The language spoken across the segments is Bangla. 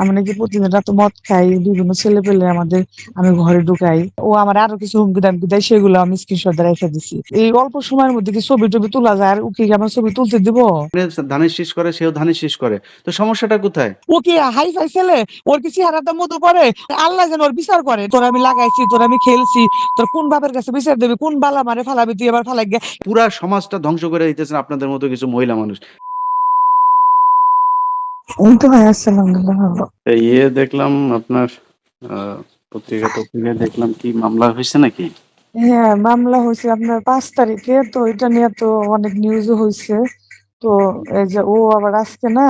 আমি নাকি প্রতিদিন রাতে মদ খাই বিভিন্ন ছেলে পেলে আমাদের আমি ঘরে ঢুকাই। ও আমার আরও কিছু হুমকি দামকি দেয় সেগুলো আমি স্ক্রিনশট রেখে দিছি। এই অল্প সময়ের মধ্যে কি ছবি টবি তোলা যায়? আর ওকে কি আমার ছবি তুলতে দিব? ধানের শীষ করে সেও ধানের শেষ করে। তো সমস্যাটা কোথায়? ও কি হাই ফাই ছেলে? ওর কি চেহারাটা মতো করে আল্লাহ যেন ওর বিচার করে। তোর আমি লাগাইছি তোর আমি খেলছি তোর কোন বাপের কাছে বিচার দেবে? কোন বালা মারে ফালাবি তুই এবার ফালাই গিয়ে পুরা সমাজটা ধ্বংস করে দিতেছেন আপনাদের মতো কিছু মহিলা মানুষ। এই তো ভাই আলহামদুলিল্লাহ ভালো ইয়ে দেখলাম আপনার পত্রিকা পত্রিকায় দেখলাম কি মামলা হয়েছে নাকি? হ্যাঁ মামলা হয়েছে আপনার পাঁচ তারিখে তো এটা নিয়ে তো অনেক নিউজও হয়েছে। তো এই যে ও আবার আজকে না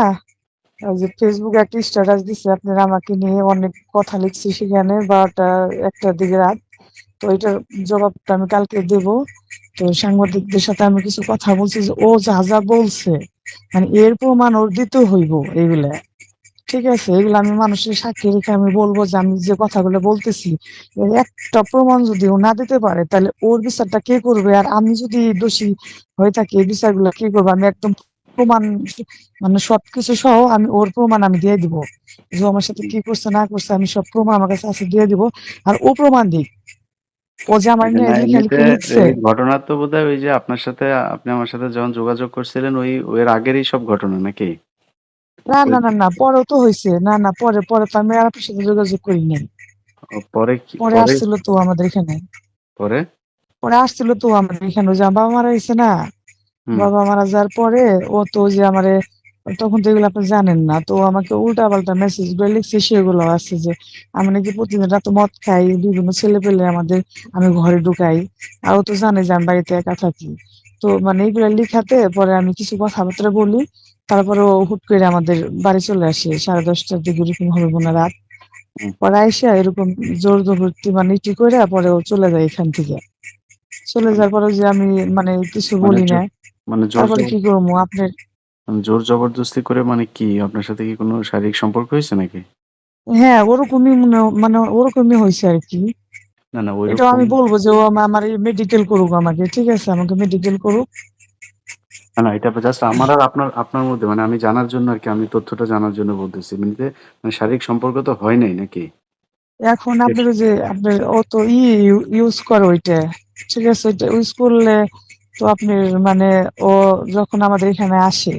ওই যে ফেসবুকে একটা স্ট্যাটাস দিছে আপনার আমাকে নিয়ে অনেক কথা লিখছি সেখানে বারোটা একটার দিকে রাত। তো এটার জবাবটা আমি কালকে দেব। তো সাংবাদিকদের সাথে আমি কিছু কথা বলছি যে ও যা যা বলছে এর প্রমাণ ওর দিতে হইব এইগুলা। ঠিক আছে? এগুলো আমি মানুষের সাক্ষী রেখে আমি বলব যে আমি যে কথাগুলো বলতেছি একটা প্রমাণ যদি ও না দিতে পারে, তাহলে ওর বিচারটা কে করবে? আর আমি যদি দোষী হয়ে থাকি, এই বিচারগুলো কে করবে? আমি একদম প্রমাণ মানে সবকিছু সহ আমি ওর প্রমাণ আমি দিয়ে দিব। যে আমার সাথে কি করছে, না করছে, আমি সব প্রমাণ আমার কাছে আছে, দিয়ে দিব। আর ও প্রমাণ দিক। ও যে আমার ঘটনা তো বোধহয় ওই যে আপনার সাথে আপনি আমার সাথে যখন যোগাযোগ করছিলেন ওই এর আগেরই সব ঘটনা নাকি? না না না না পরেও তো হয়েছে না না পরে পরে তো আমি আর আপনার সাথে যোগাযোগ করি নাই। পরে কি পরে পরে? আসছিল তো আমাদের এখানে। পরে? পরে আসছিল তো আমাদের এখানে। ওই যে বাবা মারা গেছে না? বাবা মারা যাওয়ার পরে ও তো ওই যে আমারে তখন তো এগুলো আপনি জানেন না। তো আমাকে উল্টা পাল্টা মেসেজগুলো লিখছে সেগুলো আছে যে আমি নাকি প্রতিদিন রাত মদ খাই বিভিন্ন ছেলে পেলে আমাদের আমি ঘরে ঢুকাই। আর ও তো জানে যে আমি বাড়িতে একা থাকি। তো মানে এগুলো লিখাতে পরে আমি কিছু কথাবার্তা বলি তারপরে ও হুট করে আমাদের বাড়ি চলে আসে সাড়ে দশটার দিকে এরকম হবে মনে রাত। পরে আইসা এরকম জোর জবরদস্তি মানে ইটি করে পরে ও চলে যায় এখান থেকে। চলে যাওয়ার পরে যে আমি মানে কিছু মানে বলি না মানে তারপরে কি করব? আপনার মানে জোর জবরদস্তি করে মানে কি? আপনার সাথে কি কোনো শারীরিক সম্পর্ক হয়েছে নাকি? হ্যাঁ ওরকমই মনে মানে ওরকমই হয়েছে আর কি। না না এটাও আমি বলব যে ও আমা- আমার মেডিকেল করুক আমাকে ঠিক আছে? আমাকে মেডিকেল করুক। না না এটা জাস্ট আমার আর আপনার আপনার মধ্যে মানে আমি জানার জন্য আর কি আমি তথ্যটা জানার জন্য বলতেছি। এমনিতে মানে শারীরিক সম্পর্ক তো হয় নাই নাকি? এখন আপনার ওই যে আপনার ও তো ই ইউজ করে ওইটা ঠিক আছে? ওইটা ইউজ করলে তো আপনি মানে ও যখন আমাদের এখানে আসে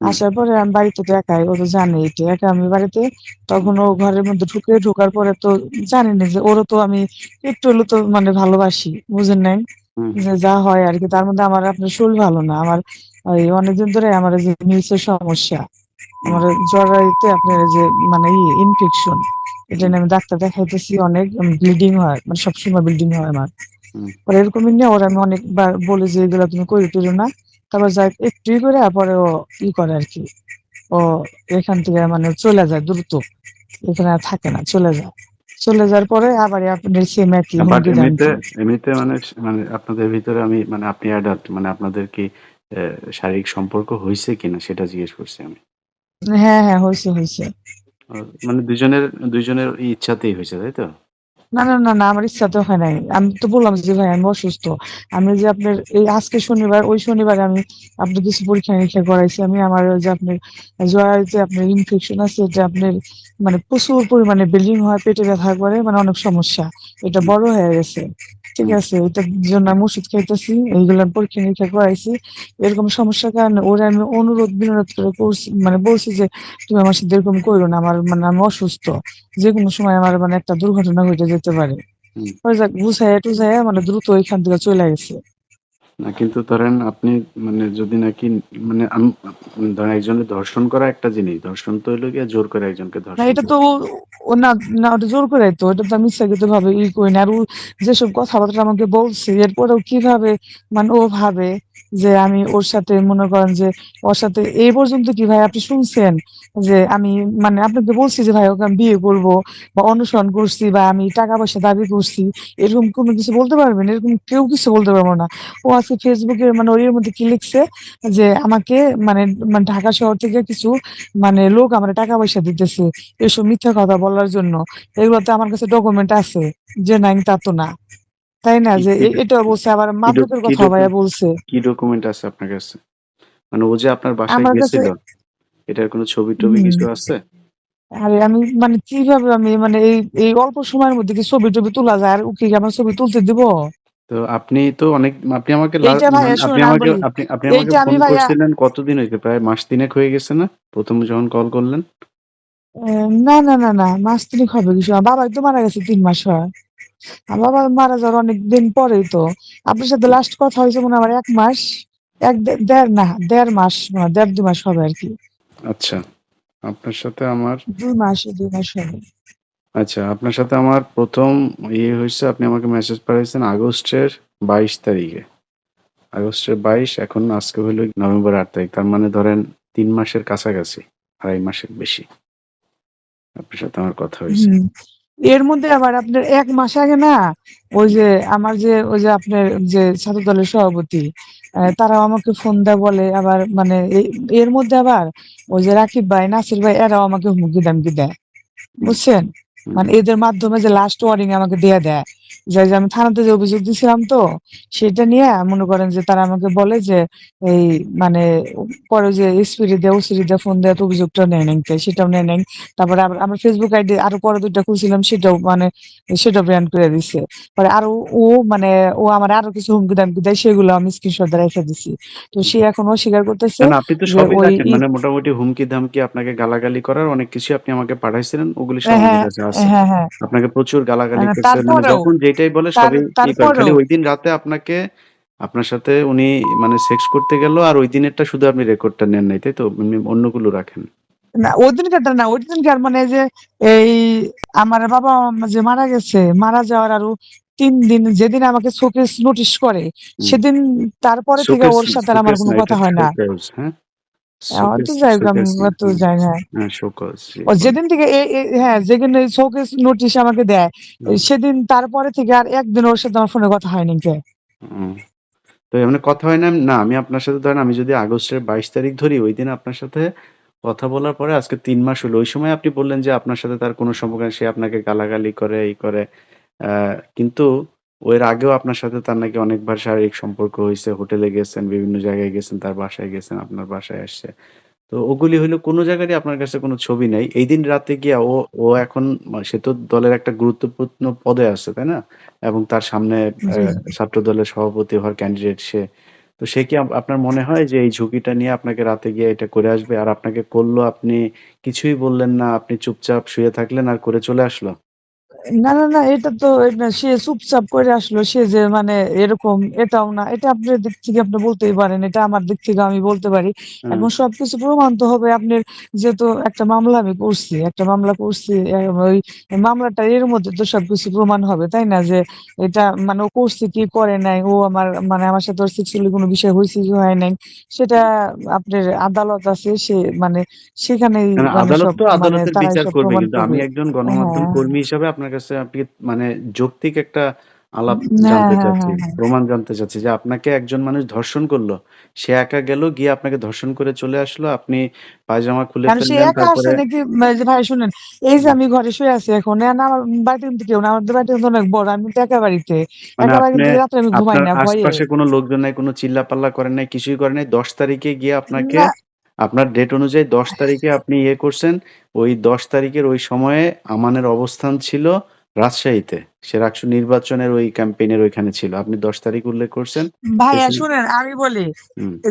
আসার পরে আমি বাড়িতে তো একাই ও তো জানে এটা একা আমি বাড়িতে তখন ও ঘরের মধ্যে ঢুকে ঢোকার পরে তো জানি না যে ওরও তো আমি একটু হলেও তো মানে ভালোবাসি বুঝেন নাই? যে যা হয় আর কি তার মধ্যে আমার আপনার শরীর ভালো না আমার ওই অনেকদিন ধরে আমার যে মিউসের সমস্যা আমার জরাইতে আপনার যে মানে ই ইনফেকশন এটা নিয়ে আমি ডাক্তার দেখাইতেছি অনেক ব্লিডিং হয় মানে সবসময় ব্লিডিং হয় আমার। পরে এরকমই নিয়ে ওরা আমি অনেকবার বলে যে এগুলো তুমি করে তুলো না। তারপর যাই একটু করে পরে ও ই করে আর কি। ও এখান থেকে মানে চলে যায় দ্রুত। এখানে আর থাকে না চলে যায়। চলে যাওয়ার পরে আবার আপনার সেম একই এমনিতে এমনিতে মানে মানে আপনাদের ভিতরে আমি মানে আপনি অ্যাডাল্ট মানে আপনাদের কি শারীরিক সম্পর্ক হয়েছে কিনা সেটা জিজ্ঞেস করছি আমি। হ্যাঁ হ্যাঁ হয়েছে হয়েছে মানে দুজনের দুজনের ইচ্ছাতেই হয়েছে তাই তো? না না না না, আমার ইচ্ছা তো হয় নাই। আমি তো বললাম যে, ভাই, আমি অসুস্থ। আমি যে আপনার এই আজকে শনিবার, ওই শনিবার আমি আপনি কিছু পরীক্ষা নিরীক্ষা করাইছি। আমি আমার যে আপনার জরায়ুতে আপনার ইনফেকশন আছে এটা আপনার মানে প্রচুর পরিমাণে বিল্ডিং হয়, পেটে ব্যথা করে মানে অনেক সমস্যা। এটা বড় হয়ে গেছে। ঠিক আছে এটার জন্য আমি ওষুধ খাইতেছি এইগুলার পরীক্ষা নিরীক্ষা করাইছি। এরকম সমস্যার কারণে ওরা আমি অনুরোধ বিনোদ করে করছি মানে বলছি যে তুমি আমার সাথে এরকম করো না আমার মানে আমি অসুস্থ। যে কোনো সময় আমার মানে একটা দুর্ঘটনা ঘটে যেতে পারে। বুঝাইয়া টুঝাইয়া মানে দ্রুত ওইখান থেকে চলে গেছে। না কিন্তু ধরেন আপনি মানে যদি নাকি মানে আমি ধরেন একজনের ধর্ষণ করা একটা জিনিস ধর্ষণ তো হইল গিয়ে জোর করে একজনকে না ধর্ষণ এটা তো ও না না ওটা জোর করে তো এটা তো আমি ইচ্ছাকৃত ভাবে ই করি না। আর ও যেসব কথাবার্তা আমাকে বলছে এরপরেও কীভাবে মানে ও ভাবে যে আমি ওর সাথে মনে করেন যে ওর সাথে এই পর্যন্ত কি ভাই আপনি শুনছেন যে আমি মানে আপনাকে বলছি যে ভাই ওকে আমি বিয়ে করব বা অনুসরণ করছি বা আমি টাকা পয়সা দাবি করছি এরকম কোনো কিছু বলতে পারবেন? এরকম কেউ কিছু বলতে পারব না। ও আজকে ফেসবুকে মানে ওর মধ্যে কি লিখছে যে আমাকে মানে মানে ঢাকা শহর থেকে কিছু মানে লোক আমার টাকা পয়সা দিতেছে এসব মিথ্যা কথা বলার জন্য। এগুলোতে আমার কাছে ডকুমেন্ট আছে যে নাই তা তো না। তাই না? যে এটা বলছে আবার মাদকের কথা? ভাইয়া বলছে। কি ডকুমেন্ট আছে আপনার কাছে? মানে ও যে আপনার বাসায় আমার কাছে গেছিল এটার কোনো ছবি টবি কিছু আছে? আরে আমি মানে কীভাবে আমি মানে এই এই অল্প সময়ের মধ্যে কি ছবি টবি তোলা যায়? আর ও কি আমার ছবি তুলতে দিব? তো আপনি তো অনেক আপনি আমাকে লা- এইটা ভাইয়া মানে আপনি শুনুন আমি আমাকে বলি। আপনি আপনি আমাকে এইটা আমি ফোন ভাইয়া করছিলেন কতদিন হয়েছে? প্রায় মাস তিনেক হয়ে গেছে না? প্রথম যখন কল করলেন। আহ, না না না না মাস তিনেক হবে কিছু আমার বাবাই তো মারা গেছে তিন মাস হয়। আমার বাবা মারা যাওয়ার অনেক দিন পরেই তো। আপনার সাথে লাস্ট কথা হয়েছে মনে হয় আমার এক মাস এক দে- দেড় না দেড় মাস না দেড় দুই মাস হবে আর কি। আচ্ছা আপনার সাথে আমার দুই মাস দুই মাস হবে। আচ্ছা আপনার সাথে আমার প্রথম ইয়ে হয়েছে, আপনি আমাকে মেসেজ পাঠিয়েছেন আগস্টের বাইশ তারিখে। আগস্টের বাইশ, এখন আজকে হলো নভেম্বর আট তারিখ, তার মানে ধরেন তিন মাসের কাছাকাছি, আড়াই মাসের বেশি। আপনার সাথে আমার কথা হয়েছে। এর মধ্যে আবার আপনার এক মাস আগে না, ওই যে আমার যে, ওই যে আপনার যে ছাত্র দলের সভাপতি তারাও আমাকে ফোন দেয় বলে আবার মানে এর মধ্যে আবার ওই যে রাকিব ভাই, নাসির ভাই, এরাও আমাকে হুমকি দামকি দেয়। বুঝছেন। মানে এদের মাধ্যমে যে লাস্ট ওয়ার্নিং আমাকে দিয়ে দেয়। যে যে আমি থানাতে যে অভিযোগ দিছিলাম তো সেটা নিয়ে মনে করেন যে তারা আমাকে বলে যে এই মানে পরে যে এসপিডি দেয় ওসিডি দেয় ফোন দেয় তো অভিযোগটা নেয় নাই সেটাও নেয় নাই। তারপরে আবার আমার ফেসবুক আইডি আরও পরে দুইটা খুলছিলাম সেটাও মানে সেটাও ব্যান করে দিছে। পরে আরও ও মানে ও আমার আরও কিছু হুমকি দামকি দেয় সেগুলো আমি স্ক্রিনশট রেখে দিছি। তো সে এখন অস্বীকার করতেছে আপনি তো সবই রাখেন মানে মোটামুটি হুমকি ধামকি আপনাকে গালাগালি করার অনেক কিছু আপনি আমাকে পাঠাইছিলেন ওগুলি সব হ্যাঁ হ্যাঁ আছে। হ্যাঁ আপনাকে প্রচুর গালাগালি করছে মানে তারপরেও যেটাই বলে সবই খালি ওই দিন রাতে আপনাকে আপনার সাথে উনি মানে সেক্স করতে গেল আর ওই দিনেরটা শুধু আপনি রেকর্ডটা নেন নাই তাই তো? অন্যগুলো রাখেন। না ওই দিনকারটা না ওই দিনকার মানে যে এই আমার বাবা যে মারা গেছে মারা যাওয়ার আরও তিন দিন যেদিন আমাকে শোকেস নোটিশ করে সেদিন তারপরে থেকে ওর সাথে আমার কোনো কথা হয় না। হ্যাঁ? আমার তো শোকেস যাই হোক আমি যাই হ্যাঁ শোকেস ও যেদিন থেকে হ্যাঁ যেদিন শোকেস নোটিশ আমাকে দেয় হুম। সেদিন তারপরে থেকে আর একদিন ওর সাথে আমার ফোনে কথা হয়নি কে হুম। তো এমনি কথা হয় না না আমি আপনার সাথে ধরেন আমি যদি আগস্টের বাইশ তারিখ ধরি ওই দিন আপনার সাথে কথা বলার পরে আজকে তিন মাস হলো ওই সময় আপনি বললেন যে আপনার সাথে তার কোনো সম্পর্ক নেই, সে আপনাকে গালাগালি করে এই করে আহ, কিন্তু ওর আগেও আপনার সাথে তার নাকি অনেকবার শারীরিক সম্পর্ক হয়েছে। হোটেলে গেছেন বিভিন্ন জায়গায় গেছেন তার বাসায় গেছেন আপনার বাসায় আসছে। তো ওগুলি হইল কোনো জায়গারই আপনার কাছে কোনো ছবি নাই। এই দিন রাতে গিয়া ও ও এখন সে তো দলের একটা গুরুত্বপূর্ণ পদে আছে তাই না? এবং তার সামনে ছাত্র দলের সভাপতি হওয়ার ক্যান্ডিডেট সে। তো সে কি আপনার মনে হয় যে এই ঝুঁকিটা নিয়ে আপনাকে রাতে গিয়ে এটা করে আসবে? আর আপনাকে করল আপনি কিছুই বললেন না আপনি চুপচাপ শুয়ে থাকলেন আর করে চলে আসলো? না না না এটা তো সে চুপচাপ করে আসলো সে যে মানে এরকম এটাও না এটা আপনার দিক থেকে আপনি বলতেই পারেন এটা আমার দিক থেকে আমি বলতে পারি। এখন সবকিছু প্রমাণ তো হবে আপনার যেহেতু একটা মামলা আমি করছি একটা মামলা করছি ওই মামলাটা এর মধ্যে তো সবকিছু প্রমাণ হবে তাই না? যে এটা মানে ও করছে কি করে নাই ও আমার মানে আমার সাথে সেক্সুয়ালি কোনো বিষয় হয়েছে কি হয় নাই সেটা আপনার আদালত আছে সে মানে সেখানেই না, না, মানে আদালত তো মানে আদালতের বিচার করবে প্রমাণ কিন্তু আমি একজন গণমাধ্যম হ্যাঁ। কর্মী হিসাবে আপনার কাছে আপনি মানে যৌক্তিক একটা আলাপ হ্যাঁ জানতে হ্যাঁ চাচ্ছি হ্যাঁ। হ্যাঁ প্রমাণ জানতে চাচ্ছি যে আপনাকে একজন মানুষ ধর্ষণ করল সে একা গেল গিয়ে আপনাকে ধর্ষণ করে চলে আসলো আপনি পায়জামা খুলে সে একা আসছে নাকি? ভাই শুনেন এই যে আমি ঘরে শুয়ে আছি এখন আমার বাড়িতে কিন্তু কেউ না আমাদের বাড়িতে কিন্তু অনেক বড় আমি তো একা বাড়িতে। মানে একা আপনি বাড়িতে রাত্রে আমি ঘুমাই না ভয়ে। আশপাশে কোনো লোকজন নাই কোনো চিল্লাপাল্লা করেন নাই কিছুই করেন নাই দশ তারিখে গিয়ে আপনাকে আপনার ডেট অনুযায়ী দশ তারিখে আপনি ইয়ে করছেন ওই দশ তারিখের ওই সময়ে আমানের অবস্থান ছিল রাজশাহীতে। সে নির্বাচনের ওই ক্যাম্পেইনের ওইখানে ছিল। আপনি দশ তারিখ উল্লেখ করছেন? ভাইয়া শুনেন আমি বলি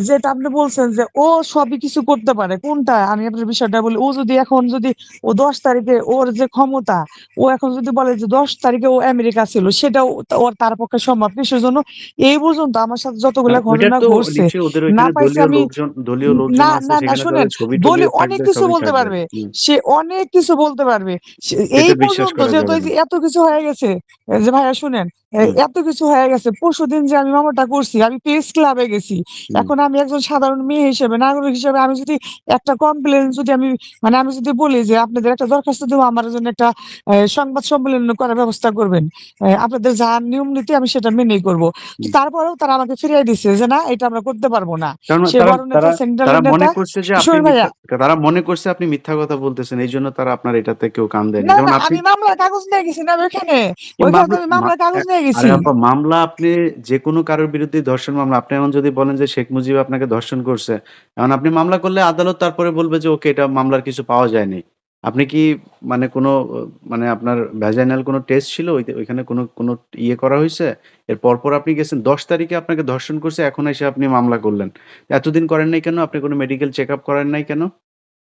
যেটা আপনি বলছেন যে ও সবই কিছু করতে পারে কোনটা? আমি আপনার বিষয়টা বলি ও যদি এখন যদি ও দশ তারিখে ওর যে ক্ষমতা ও এখন যদি বলে যে দশ তারিখে ও আমেরিকা ছিল সেটাও ওর তার পক্ষে সম্ভব। কিসের জন্য? এই পর্যন্ত আমার সাথে যতগুলা হ্যাঁ, ঘটনা ঘটছে না পাইছে আমি না না না শুনেন দলীয় অনেক কিছু বলতে পারবে সে অনেক কিছু বলতে পারবে। এই পর্যন্ত যেহেতু যে এত কিছু হয়ে গেছে যে ভাইয়া শুনেন এই হুম এত কিছু হয়ে গেছে। পরশু দিন যে আমি মামলাটা করছি আমি প্রেস ক্লাবে গেছি। এখন আমি একজন সাধারণ মেয়ে হিসেবে নাগরিক হিসেবে আমি যদি একটা কমপ্লেন যদি আমি মানে আমি যদি বলি যে আপনাদের একটা দরখাস্ত দেবো আমার জন্য একটা সংবাদ সম্মেলন করার ব্যবস্থা করবেন আপনাদের যা নিয়ম নীতি আমি সেটা মেনেই করব। তারপরেও তারা আমাকে ফিরিয়ে দিচ্ছে যে না এটা আমরা করতে পারব না। তারা মনে করছে আপনি ভাইয়া। মিথ্যা তারা মনে করছে আপনি মিথ্যা কথা বলতেছেন এই জন্য তারা আপনার এটাতে কেউ কান দেয়নি। না আমি মামলার কাগজ নিয়ে গেছি না ওইখানে ওইখানে মামলা মামলার কাগজ নিয়ে গেছি মামলা আপনি যে কোনো কারোর বিরুদ্ধে ধর্ষণ মামলা আপনি এমন যদি বলেন যে শেখ মুজিব আপনাকে ধর্ষণ করছে আপনি মামলা করলে আদালত তারপরে বলবে যে ওকে এটা মামলার কিছু পাওয়া যায়নি আপনি কি মানে কোনো মানে আপনার ভ্যাজাইনাল কোনো টেস্ট ছিল? ওইখানে কোনো কোনো ইয়ে করা হয়েছে এর পরপর আপনি গেছেন ১০ তারিখে আপনাকে ধর্ষণ করছে, এখন এসে আপনি মামলা করলেন। এতদিন করেন নাই কেন? আপনি কোনো মেডিকেল চেক আপ করেন নাই কেন?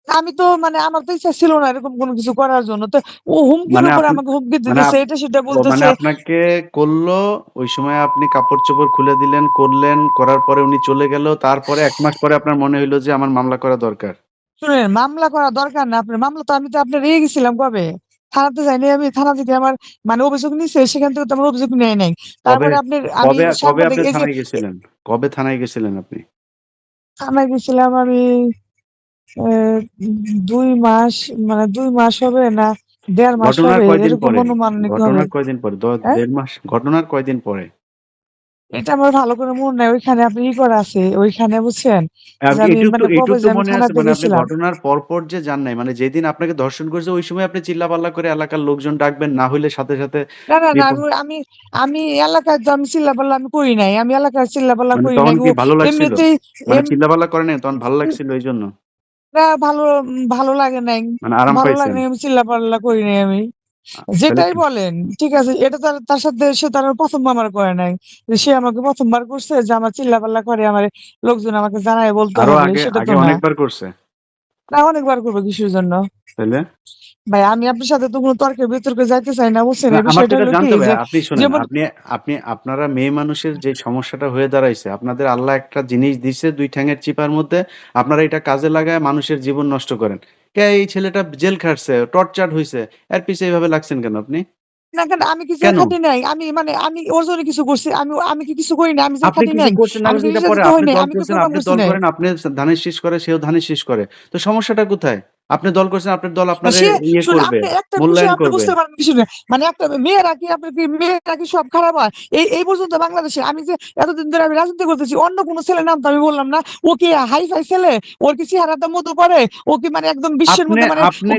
আমি তো মানে আমার তো ইচ্ছা ছিল না এরকম কোনো কিছু করার জন্য। তো ও হুমকির মানে উপরে আমাকে হুমকি মানে দিতেছে, এটা সেটা ও মানে আপনাকে করল ওই সময় আপনি কাপড়-চোপড় খুলে দিলেন, করলেন, করার পরে উনি চলে গেল। তারপরে এক মাস পরে আপনার মনে হইল যে আমার মামলা করা দরকার। শুনেন মামলা করা দরকার না আপনার। মামলা তো আমি তো আপনার ইয়ে গেছিলাম কবে? থানাতে যাইনি আমি। থানা থেকে আমার মানে অভিযোগ নিছে, সেখান থেকে তো আমার অভিযোগ নেয় নাই। তারপরে আপনার আমি কবে কবে আপনি থানায় গেছিলেন? কবে থানায় গেছিলেন আপনি? থানায় গেছিলাম আমি এ ২ মাস মানে ২ মাস হবে না ১.৫ মাস ঘটনার হবে কয়দিন এরকম পরে? অনুমানিক হবে। ঘটনার কয়দিন পরে? দ হ্যাঁ? ১.৫ মাস? ঘটনার কয়দিন পরে? এটা আমার ভালো করে মনে নাই। ওইখানে আপনি ই করা আছে। ওইখানে বুঝছেন? যে আমি এটুক তো মানে কবে এটুক যে আমি মনে আছে থানাতে মানে আপনি গেছিলাম। ঘটনার পরপর যে যান নাই। মানে যেদিন আপনাকে ধর্ষণ করেছে ওই সময় আপনি চিল্লাপাল্লা করে এলাকার লোকজন ডাকবেন। না হইলে সাথে, সাথে না, না, না আমি আমি আমি এলাকায় তো আমি চিল্লাপাল্লা আমি করি নাই। আমি এলাকায় চিল্লাপাল্লা মানে করি নাই। ও কি ভালো লাগছিল? এমনিতেই মানে এম চিল্লাপাল্লা করেন নাই তখন ভালো লাগছিল এইজন্য? না ভালো ভালো লাগে নাই। মানে আরাম ভালো লাগে আমি নাই আমি চিল্লাপাল্লা করি নাই আমি। যেটাই বলেন, ঠিক আছে? এটা তার তার সাথে সে তার প্রথমবার আমার করে নাই। যে সে আমাকে প্রথমবার করছে যে আমার চিল্লাপাল্লা করে আমার লোকজন আমাকে জানায় বলতে হবে। সেটা তো না। অনেকবার করছে? না অনেকবার করবে কিসের জন্য? তাইলে? ভাই আমি আপনার সাথে তো কোনো তর্কে বিতর্কে যাইতে চাই না বুঝছেন? বিষয়টা হলো কি আপনি শোনেন, আপনি আপনি আপনারা মেয়ে মানুষের যে সমস্যাটা হয়ে দাঁড়াইছে, আপনাদের আল্লাহ একটা জিনিস দিছে ২ ঠ্যাঙের চিপার মধ্যে। আপনারা এটা কাজে লাগায় মানুষের জীবন নষ্ট করেন। কে এই ছেলেটা জেল খাটছে, টর্চারড হইছে। এর পিছে এইভাবে লাগছেন কেন আপনি? না কেন আমি কি খাটি নাই। আমি মানে আমি ওর জন্য কিছু করছি। আমি আমি কি কিছু করি নাই। আমি খাটি নাই। না আপনি ধানের শীষ করে, সেও ধানের শীষ করে। তো সমস্যাটা কোথায়? আপনি দল করছেন, আপনার দল আপনারে ইয়ে করবে, আপনি মূল্যায়ন করবে। বুঝতে পারেন কিছু না। মানে একটা মেয়েরা কি আপনার কি মেয়েরা কি সব খারাপ হয়? এই এই পর্যন্ত বাংলাদেশে আমি যে এতদিন ধরে আমি রাজনীতি করতেছি অন্য কোন ছেলের নাম তো আমি বললাম না। ও কি হাই-ফাই ছেলে? ওর কি চেহারাটা মধু পড়ে? ও কি মানে একদম বিশ্বের আপনি মধ্যে মানে আপনি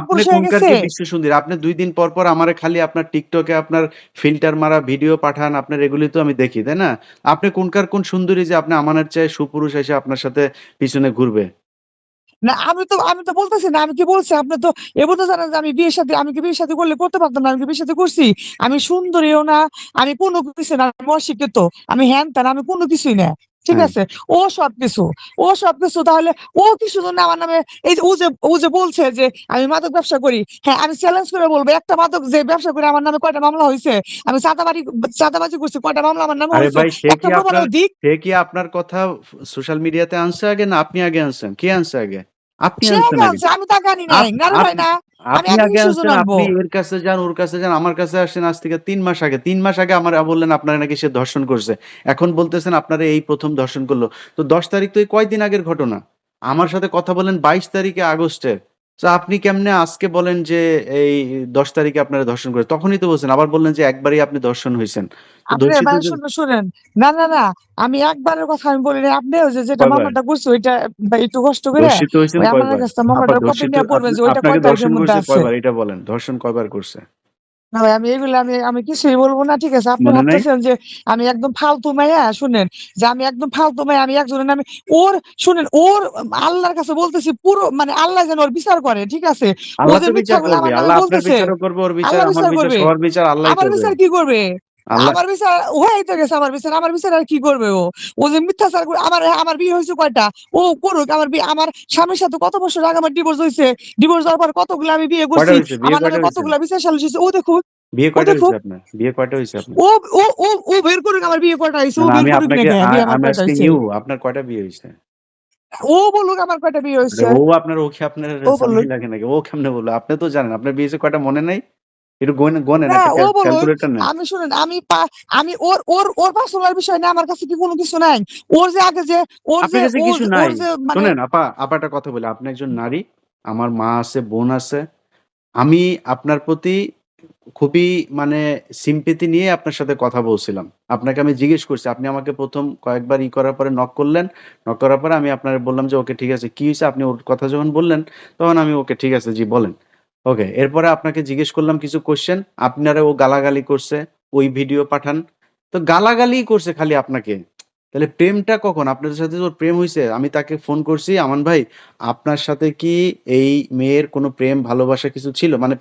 আপনি কোনকার বিশ্ব সুন্দরী? আপনি ২ দিন পর, পর আমারে খালি আপনার টিকটকে আপনার ফিল্টার মারা ভিডিও পাঠান। আপনার এগুলি তো আমি দেখি, তাই না? আপনি কোনকার কোন সুন্দরী যে আপনি আমানের চেয়ে সুপুরুষ এসে আপনার সাথে পিছনে ঘুরবে? না আমি তো আমি তো বলতেছি না। আমি কি বলছি? আপনি তো এবার তো জানেন যে আমি বিয়ে সাথে আমি কি বিয়ে শাদী করলে করতে পারতাম না। আমি কি বিয়ে শাদী করছি? আমি সুন্দরীও না, আমি কোনো কিছু না। আমি অশিক্ষিত। আমি হ্যান-ত্যান আমি কোনো কিছুই না। ঠিক হ্যাঁ। আছে? ও সবকিছু। ও সবকিছু তাহলে ও কিসের জন্য আমার নামে এই যে ও যে ও যে বলছে যে আমি মাদক ব্যবসা করি। হ্যাঁ, আমি চ্যালেঞ্জ করে বলব একটা মাদক যে ব্যবসা করে আমার নামে কয়টা মামলা হয়েছে আমি চাঁদাবাড়ি চাঁদাবাজি করছি কয়টা মামলা আমার নামে সে একটা কি দিক। সে কি আপনার কথা সোশ্যাল মিডিয়াতে আনছে আগে না আপনি আগে আনছেন? কে আনছে আগে? আপনি। আমি তাকে আনি নাই। না। আগে এর কাছে যান, ওর কাছে যান, আমার কাছে আসছেন আজ থেকে তিন মাস আগে। তিন মাস আগে আমার বললেন আপনারা নাকি সে ধর্ষণ করছে। এখন বলতেছেন আপনারা এই প্রথম ধর্ষণ করল তো ১০ তারিখ তো এই কয়দিন আগের ঘটনা। আমার সাথে কথা বলেন বাইশ তারিখে আগস্টের। তো আপনি কেমনে আজকে বলেন যে এই ১০ তারিখে আপনারা ধর্ষণ করে তখনই তো বলছেন। আবার বললেন যে একবারই আপনি ধর্ষণ হয়েছেন শুনুন। না, না, না। আমি একবারের কথা আমি বলিনি। আপনি যে যেটা মামাটা করছে ওইটা একটু কষ্ট করে কয়বার? কাছে মামাটা কপি নিয়ে পড়বেন যে ওইটা কয় তারিখের মধ্যে আছে। কয়বার? এটা বলেন। ধর্ষণ কয়বার করছে? না ভাই আমি এগুলো আমি আমি কিছুই বলব না। ঠিক আছে? আপনি ভাবতেছেন যে আমি একদম ফালতু মাইয়া শুনেন, যে আমি একদম ফালতু মাইয়া আমি একজনের নামে ওর শুনেন ওর আল্লাহর কাছে বলতেছি পুরো মানে আল্লাহ যেন ওর বিচার করে। ঠিক আছে? ওদের বিচার করবে। আল্লাহ আপনার বলতেছে করবে, ওর বিচার, আমার বিচার বিচার, করবে। বিচার আল্লাহই আমার বিচার কি করবে? আমার বিচার হয়েই তো গেছে আমার বিচার। আমার বিচার আর কি করবে ও? ও যে মিথ্যাচার করে আমার আমার বিয়ে হইছে কয়টা? ও করুক। আমার বিয়ে আমার স্বামীর সাথে কত বছর আগে আমার ডিভোর্স হইছে। ডিভোর্স হওয়ার পর কতগুলো আমি বিয়ে করছি। আমার নামে? কতগুলা বিচার সালিশ হইছে। ও দেখুক, বিয়ে কয়টা। আপনার? বিয়ে কয়টা হইছে ও ও ও ও বের করুক আমার বিয়ে কয়টা। ও বের করুক না আপনার কয়টা বিয়ে হইছে? ও বলুক আমার কয়টা বিয়ে হইছে। ও আপনার আপনার ও বলুক। সামনেই লাগে নাকি? ও কেমনে বলল? আপনি তো জানেন। আপনার বিয়ে কয়টা মনে নাই? একটু না। ক্যালকুলেটর। আমি শুনেন আমি আমি ওর ওর ওর পার্সোনাল বিষয় নিয়ে আমার কাছে কি কোনো কিছু নাই। ওর যে আগে যে ওর যে আপনার কিছু নাই। যে আপা, আপা একটা কথা বলি। আপনি একজন নারী। আমার মা আছে, বোন আছে। আমি আপনার প্রতি খুবই মানে sympathy নিয়ে আপনার সাথে কথা বলছিলাম। আপনাকে আমি জিজ্ঞেস করছি। আপনি আমাকে প্রথম কয়েকবার ই করার পরে নক করলেন। নক করার পরে আমি আপনারে বললাম যে, "ওকে ঠিক আছে।" কি হয়েছে আপনি ওর কথা যখন বললেন, তখন আমি ওকে ঠিক আছে জি বলেন। ওকে। এরপরে আপনাকে জিজ্ঞেস করলাম কিছু কোয়েশ্চেন। আপনারা ও গালাগালি করছে। ওই ভিডিও পাঠান। তো গালাগালি করছে খালি আপনাকে। তাহলে প্রেমটা কখন আপনাদের সাথে ওর প্রেম হয়েছে আমি তাকে ফোন করছি, আমান ভাই, আপনার সাথে কি এই মেয়ের কোনো প্রেম, ভালোবাসা কিছু ছিল মানে